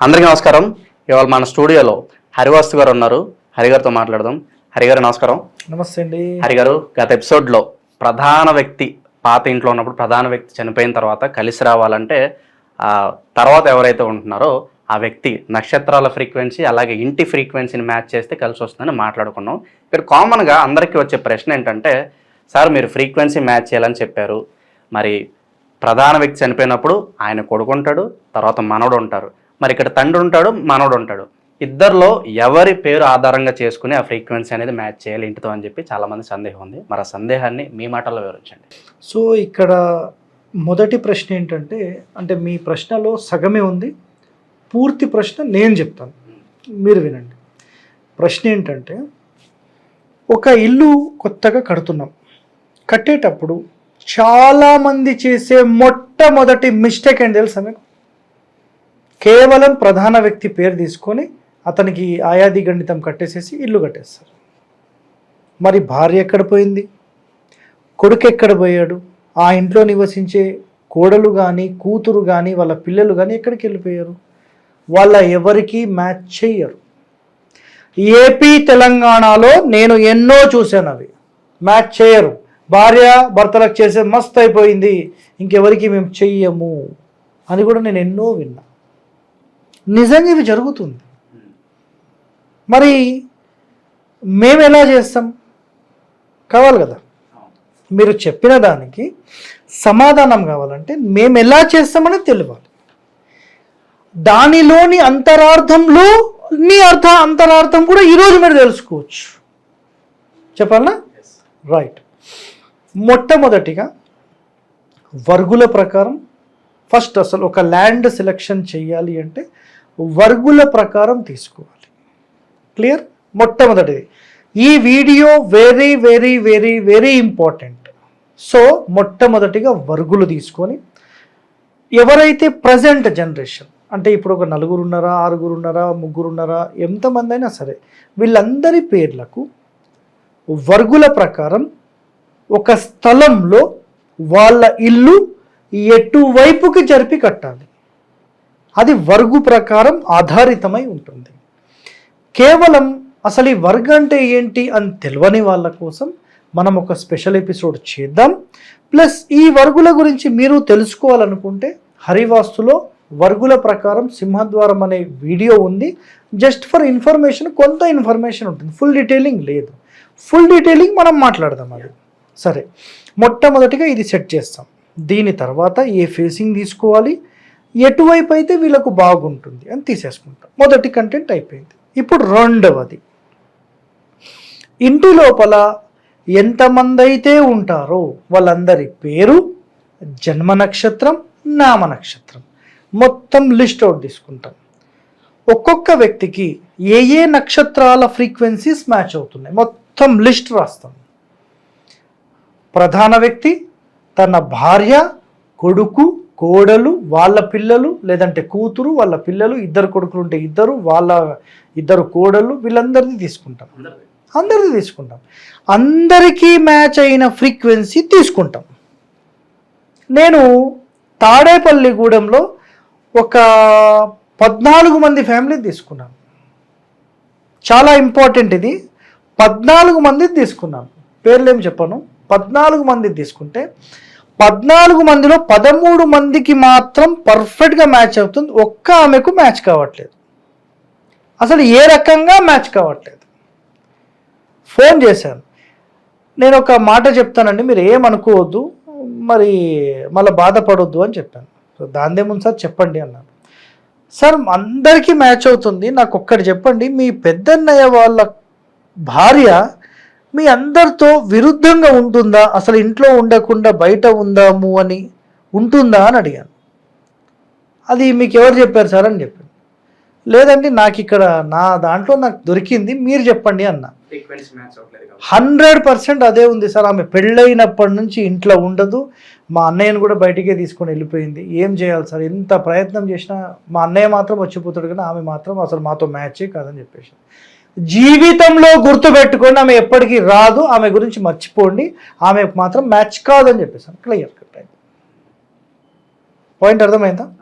అందరికీ నమస్కారం. ఇవాళ మన స్టూడియోలో హరివాస్తు గారు ఉన్నారు. హరిగారితో మాట్లాడదాం. హరిగారు నమస్కారం. నమస్తే అండి. హరిగారు గత ఎపిసోడ్లో ప్రధాన వ్యక్తి పాత ఇంట్లో ఉన్నప్పుడు ప్రధాన వ్యక్తి చనిపోయిన తర్వాత కలిసి రావాలంటే ఆ తర్వాత ఎవరైతే ఉంటున్నారో ఆ వ్యక్తి నక్షత్రాల ఫ్రీక్వెన్సీ అలాగే ఇంటి ఫ్రీక్వెన్సీని మ్యాచ్ చేస్తే కలిసి వస్తుందని మాట్లాడుకున్నాం. ఇక్కడ కామన్గా అందరికీ వచ్చే ప్రశ్న ఏంటంటే సార్ మీరు ఫ్రీక్వెన్సీ మ్యాచ్ చేయాలని చెప్పారు. మరి ప్రధాన వ్యక్తి చనిపోయినప్పుడు ఆయన కొడుకుంటాడు తర్వాత మనవడు ఉంటారు. మరి ఇక్కడ తండ్రి ఉంటాడు మనవడు ఉంటాడు. ఇద్దరిలో ఎవరి పేరు ఆధారంగా చేసుకుని ఆ ఫ్రీక్వెన్సీ అనేది మ్యాచ్ చేయాలి ఇంటితో అని చెప్పి చాలామంది సందేహం ఉంది. మరి ఆ సందేహాన్ని మీ మాటల్లో వివరించండి. సో ఇక్కడ మొదటి ప్రశ్న ఏంటంటే అంటే మీ ప్రశ్నలో సగమే ఉంది. పూర్తి ప్రశ్న నేను చెప్తాను. మీరు వినండి. ప్రశ్న ఏంటంటే ఒక ఇల్లు కొత్తగా కడుతున్నాం. కట్టేటప్పుడు చాలామంది చేసే మొట్టమొదటి మిస్టేక్ ఏంటి తెలుసా మీకు? కేవలం ప్రధాన వ్యక్తి పేరు తీసుకొని అతనికి ఆయాది గణితం కట్టేసేసి ఇల్లు కట్టేస్తారు. మరి భార్య ఎక్కడ పోయింది? కొడుకు ఎక్కడ పోయాడు? ఆ ఇంట్లో నివసించే కోడలు కానీ కూతురు కానీ వాళ్ళ పిల్లలు కానీ ఎక్కడికి వెళ్ళిపోయారు? వాళ్ళ ఎవరికి మ్యాచ్ చెయ్యరు. ఏపీ తెలంగాణలో నేను ఎన్నో చూశాను అవి. మ్యాచ్ చేయరు భార్య భర్తలకు చేసే మస్త్ అయిపోయింది. ఇంకెవరికి మేము చెయ్యము అని కూడా నేను ఎన్నో విన్నా. నిజంగా ఇవి జరుగుతుంది. మరి మేము ఎలా చేస్తాం? కావాలి కదా. మీరు చెప్పిన దానికి సమాధానం కావాలంటే మేము ఎలా చేస్తామని తెలియాలి. దానిలోని అంతరార్థంలో నీ అర్థ అంతరార్థం కూడా ఈరోజు మీరు తెలుసుకోవచ్చు. చెప్పాలనా? రైట్ మొట్టమొదటిగా వర్గుల ప్రకారం ఫస్ట్ అసలు ఒక ల్యాండ్ సెలెక్షన్ చేయాలి అంటే వర్గుల ప్రకారం తీసుకోవాలి. క్లియర్ మొట్టమొదటిది. ఈ video very very very very important so మొట్టమొదటిగా వర్గులు తీసుకొని ఎవరైతే ప్రజెంట్ జనరేషన్ అంటే ఇప్పుడు ఒక నలుగురు ఉన్నారా ఆరుగురు ఉన్నారా ముగ్గురు ఉన్నారా ఎంతమంది అయినా సరే వీళ్ళందరి పేర్లకు వర్గుల ప్రకారం ఒక స్థలంలో వాళ్ళ ఇల్లు ఎటువైపుకి జరిపి కట్టాలి? అది వర్గు ప్రకారం ఆధారితమై ఉంటుంది. కేవలం అసలు ఈ వర్గ అంటే ఏంటి అని తెలియని వాళ్ళ కోసం మనం ఒక స్పెషల్ ఎపిసోడ్ చేద్దాం. ప్లస్ ఈ వర్గుల గురించి మీరు తెలుసుకోవాలనుకుంటే హరివాస్తులో వర్గుల ప్రకారం సింహద్వారం అనే వీడియో ఉంది. జస్ట్ ఫర్ ఇన్ఫర్మేషన్ కొంత ఇన్ఫర్మేషన్ ఉంటుంది. ఫుల్ డీటెయిలింగ్ లేదు. ఫుల్ డీటెయిలింగ్ మనం మాట్లాడదాం అది. సరే. మొట్టమొదటిగా ఇది సెట్ చేస్తాం. దీని తర్వాత ఏ ఫేసింగ్ తీసుకోవాలి? ఎటువైపు అయితే వీళ్ళకు బాగుంటుంది అని తీసేసుకుంటాం. మొదటి కంటెంట్ అయిపోయింది. ఇప్పుడు రెండవది. ఇంటి లోపల ఎంతమంది అయితే ఉంటారో వాళ్ళందరి పేరు జన్మ నక్షత్రం నామ నక్షత్రం. మొత్తం లిస్ట్ అవుట్ తీసుకుంటాం. ఒక్కొక్క వ్యక్తికి ఏ ఏ నక్షత్రాల ఫ్రీక్వెన్సీస్ మ్యాచ్ అవుతున్నాయి. మొత్తం లిస్ట్ రాస్తాం. ప్రధాన వ్యక్తి తన భార్య కొడుకు కోడలు వాళ్ళ పిల్లలు లేదంటే కూతురు వాళ్ళ పిల్లలు ఇద్దరు కొడుకులు ఉంటే ఇద్దరు వాళ్ళ ఇద్దరు కోడలు వీళ్ళందరిది తీసుకుంటాం. అందరిది తీసుకుంటాం. అందరికీ మ్యాచ్ అయిన ఫ్రీక్వెన్సీ తీసుకుంటాం. నేను తాడేపల్లిగూడెంలో ఒక పద్నాలుగు మంది ఫ్యామిలీ తీసుకున్నాను. చాలా ఇంపార్టెంట్ ఇది. పద్నాలుగు మంది తీసుకున్నాను. పేర్లు చెప్పను. పద్నాలుగు మంది తీసుకుంటే పద్నాలుగు మందిలో పదమూడు మందికి మాత్రం పర్ఫెక్ట్గా మ్యాచ్ అవుతుంది. ఒక్క ఆమెకు మ్యాచ్ కావట్లేదు. అసలు ఏ రకంగా మ్యాచ్ కావట్లేదు. ఫోన్ చేశాను. నేను ఒక మాట చెప్తానండి మీరు ఏమనుకోవద్దు మరి మళ్ళీ బాధపడొద్దు అని చెప్పాను. సో దాందేముంది సార్ చెప్పండి అన్నాను. సార్ అందరికీ మ్యాచ్ అవుతుంది నాకు ఒక్కటి చెప్పండి. మీ పెద్దన్నయ్య వాళ్ళ భార్య మీ అందరితో విరుద్ధంగా ఉంటుందా? అసలు ఇంట్లో ఉండకుండా బయట ఉందాము అని ఉంటుందా అని అడిగాను. అది మీకు ఎవరు చెప్పారు సార్ అని చెప్పాను. లేదండి నాకు ఇక్కడ నా దాంట్లో నాకు దొరికింది మీరు చెప్పండి అన్న. హండ్రెడ్ పర్సెంట్ అదే ఉంది సార్. ఆమె పెళ్ళైనప్పటి నుంచి ఇంట్లో ఉండదు. మా అన్నయ్యను కూడా బయటికే తీసుకొని వెళ్ళిపోయింది. ఏం చేయాలి సార్? ఎంత ప్రయత్నం చేసినా మా అన్నయ్య మాత్రం వచ్చిపోతాడు కానీ ఆమె మాత్రం అసలు మాతో మ్యాచే కాదని చెప్పేసి. జీవితంలో గుర్తుపెట్టుకోండి ఆమె ఎప్పటికీ రాదు ఆమె గురించి మర్చిపోండి ఆమె మాత్రం మ్యాచ్ కాదని చెప్పేసాను క్లియర్ కట్ అయింది. పాయింట్ అర్థమైందా?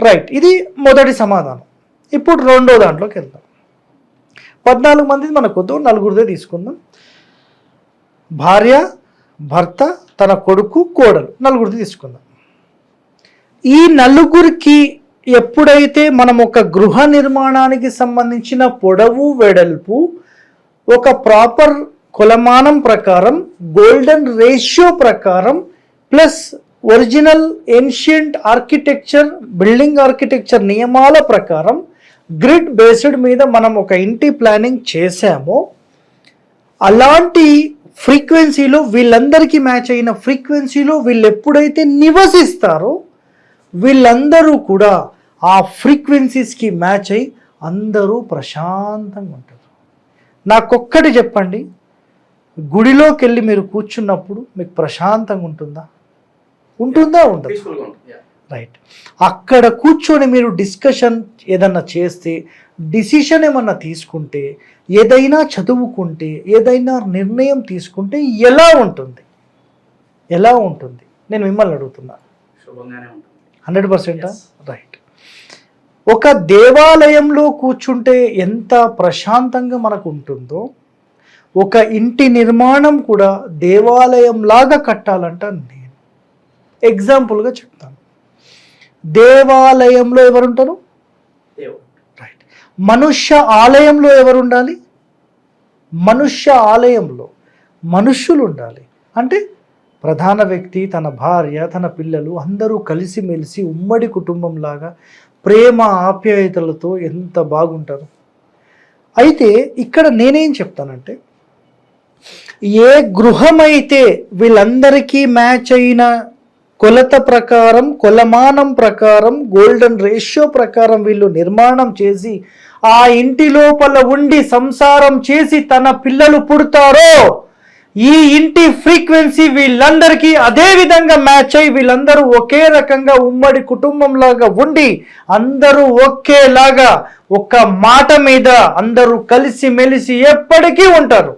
రైట్ ఇది మొదటి సమాధానం. ఇప్పుడు రెండో దాంట్లోకి వెళ్దాం. పద్నాలుగు మంది మన వద్దు నలుగురిదే తీసుకుందాం. భార్య భర్త తన కొడుకు కోడలు నలుగురిది తీసుకుందాం. ఈ నలుగురికి ఎప్పుడైతే మనం ఒక గృహ నిర్మాణానికి సంబంధించిన పొడవు వెడల్పు ఒక ప్రాపర్ కొలమానం ప్రకారం గోల్డెన్ రేషియో ప్రకారం plus original ancient architecture building architecture నియమాల ప్రకారం గ్రిడ్ బేస్డ్ మీద మనం ఒక ఇంటి ప్లానింగ్ చేశామో అలాంటి ఫ్రీక్వెన్సీలో వీళ్ళందరికీ మ్యాచ్ అయిన ఫ్రీక్వెన్సీలో వీళ్ళు ఎప్పుడైతే నివసిస్తారో వీళ్ళందరూ కూడా ఆ ఫ్రీక్వెన్సీస్కి మ్యాచ్ అయి అందరూ ప్రశాంతంగా ఉంటారు. నాకొక్కటి చెప్పండి గుడిలోకి వెళ్ళి మీరు కూర్చున్నప్పుడు మీకు ప్రశాంతంగా ఉంటుందా? ఉంటుందా ఉండదు. రైట్ అక్కడ కూర్చొని మీరు డిస్కషన్ ఏదన్నా చేస్తే డిసిషన్ ఏమన్నా తీసుకుంటే ఏదైనా చదువుకుంటే ఏదైనా నిర్ణయం తీసుకుంటే ఎలా ఉంటుంది? ఎలా ఉంటుంది? నేను మిమ్మల్ని అడుగుతున్నా. ఉంటుంది. హండ్రెడ్ పర్సెంటా? రైట్ ఒక దేవాలయంలో కూర్చుంటే ఎంత ప్రశాంతంగా మనకు ఉంటుందో ఒక ఇంటి నిర్మాణం కూడా దేవాలయం లాగా కట్టాలంట నేను. ఎగ్జాంపుల్గా చెప్తాను. దేవాలయంలో ఎవరుంటారు? రైట్ మనుష్య ఆలయంలో ఎవరు ఉండాలి మనుష్య ఆలయంలో మనుష్యులు ఉండాలి అంటే ప్రధాన వ్యక్తి తన భార్య తన పిల్లలు అందరూ కలిసిమెలిసి ఉమ్మడి కుటుంబంలాగా ప్రేమ ఆప్యాయతలతో ఎంత బాగుంటారు? అయితే ఇక్కడ నేనేం చెప్తానంటే ఏ గృహమైతే వీళ్ళందరికీ మ్యాచ్ అయిన కొలత ప్రకారం కొలమానం ప్రకారం గోల్డెన్ రేషియో ప్రకారం వీళ్ళు నిర్మాణం చేసి ఆ ఇంటి లోపల ఉండి సంసారం చేసి తన పిల్లలు పుడతారో ఈ ఇంటి ఫ్రీక్వెన్సీ వీళ్ళందరికీ అదే విధంగా మ్యాచ్ అయ్యి వీళ్ళందరూ ఒకే రకంగా ఉమ్మడి కుటుంబంలాగా ఉండి అందరూ ఒకేలాగా ఒక మాట మీద అందరూ కలిసి మెలిసి ఎప్పటికీ ఉంటారు.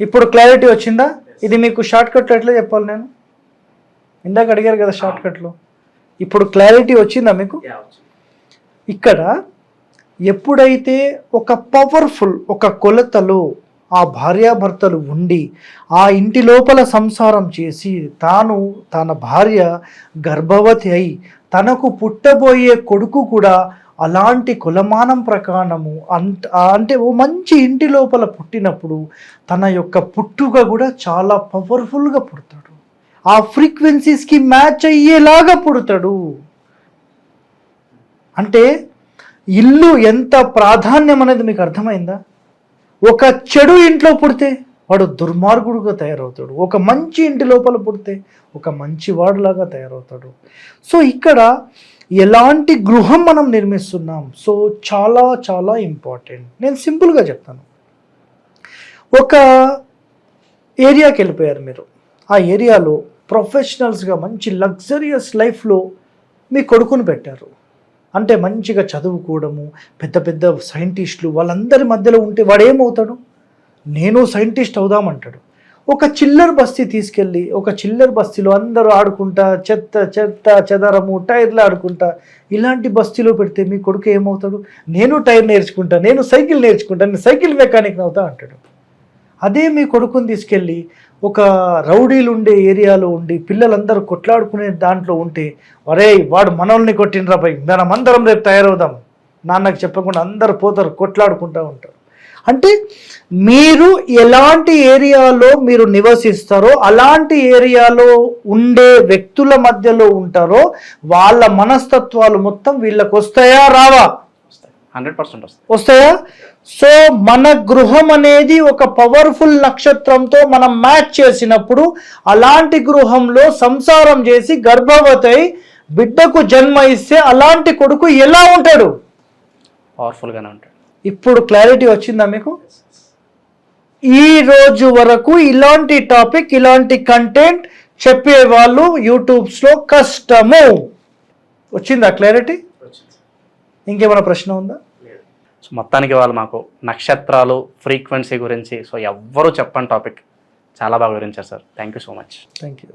ఇప్పుడు క్లారిటీ వచ్చిందా? ఇది మీకు షార్ట్ కట్లో ఎట్లా చెప్పాలి నేను? ఇందాక అడిగారు కదా షార్ట్ కట్లో. ఇప్పుడు క్లారిటీ వచ్చిందా మీకు? ఇక్కడ ఎప్పుడైతే ఒక పవర్ఫుల్ ఒక కొలతలో ఆ భార్యాభర్తలు ఉండి ఆ ఇంటి లోపల సంసారం చేసి తాను తన భార్య గర్భవతి అయి తనకు పుట్టబోయే కొడుకు కూడా అలాంటి కులమానం ప్రకారము అంట అంటే ఓ మంచి ఇంటి లోపల పుట్టినప్పుడు తన యొక్క పుట్టుక కూడా చాలా పవర్ఫుల్గా పుడతాడు. ఆ ఫ్రీక్వెన్సీస్కి మ్యాచ్ అయ్యేలాగా పుడతాడు. అంటే ఇల్లు ఎంత ప్రాధాన్యం అనేది మీకు అర్థమైందా? ఒక చెడు ఇంట్లో పుడితే వాడు దుర్మార్గుడుగా తయారవుతాడు. ఒక మంచి ఇంటి లోపల పుడితే ఒక మంచి వాడులాగా తయారవుతాడు. సో ఇక్కడ ఎలాంటి గృహం మనం నిర్మిస్తున్నాం? సో చాలా చాలా ఇంపార్టెంట్. నేను సింపుల్గా చెప్తాను. ఒక ఏరియాకి వెళ్ళిపోయారు మీరు. ఆ ఏరియాలో ప్రొఫెషనల్స్గా మంచి లగ్జరియస్ లైఫ్లో మీ కొడుకుని పెట్టారు. అంటే మంచిగా చదువుకోవడము పెద్ద పెద్ద సైంటిస్టులు వాళ్ళందరి మధ్యలో ఉంటే వాడు ఏమవుతాడు నేను సైంటిస్ట్ అవుదామంటాడు. ఒక చిల్లర్ బస్తీ తీసుకెళ్ళి ఒక చిల్లర్ బస్తీలో అందరూ ఆడుకుంటా చెత్త చెత్త చెదరము టైర్లు ఆడుకుంటా ఇలాంటి బస్తీలో పెడితే మీ కొడుకు ఏమవుతాడు? నేను టైర్ నేర్చుకుంటా నేను సైకిల్ నేర్చుకుంటా నేను సైకిల్ మెకానిక్ అవుతా అంటాడు. అదే మీ కొడుకుని తీసుకెళ్ళి ఒక రౌడీలు ఉండే ఏరియాలో ఉండి పిల్లలందరూ కొట్లాడుకునే దాంట్లో ఉంటే ఒరే వాడు మనల్ని కొట్టినరా పై మనం అందరం రేపు తయారవుదాం. నాన్నకు చెప్పకుండా అందరు పోతారు కొట్లాడుకుంటూ ఉంటారు. అంటే మీరు ఎలాంటి ఏరియాలో మీరు నివసిస్తారో అలాంటి ఏరియాలో ఉండే వ్యక్తుల మధ్యలో ఉంటారో వాళ్ళ మనస్తత్వాలు మొత్తం వీళ్ళకు వస్తాయా రావా? హండ్రెడ్ పర్సెంట్ వస్తుంది. వస్తాయా? సో మన గృహం అనేది ఒక పవర్ఫుల్ నక్షత్రంతో మనం మ్యాచ్ చేసినప్పుడు అలాంటి గృహంలో సంసారం చేసి గర్భవతి బిడ్డకు జన్మ ఇస్తే అలాంటి కొడుకు ఎలా ఉంటాడు? పవర్ఫుల్గానే ఉంటాడు. ఇప్పుడు క్లారిటీ వచ్చిందా మీకు? ఈ రోజు వరకు ఇలాంటి టాపిక్ ఇలాంటి కంటెంట్ చెప్పే వాళ్ళు యూట్యూబ్స్లో కష్టము. వచ్చిందా క్లారిటీ? ఇంకేమైనా ప్రశ్న ఉందా? సో మొత్తానికి వాళ్ళు మాకు నక్షత్రాలు ఫ్రీక్వెన్సీ గురించి సో ఎవ్వరూ చెప్పని టాపిక్ చాలా బాగా వివరించారు sir thank you so much thank you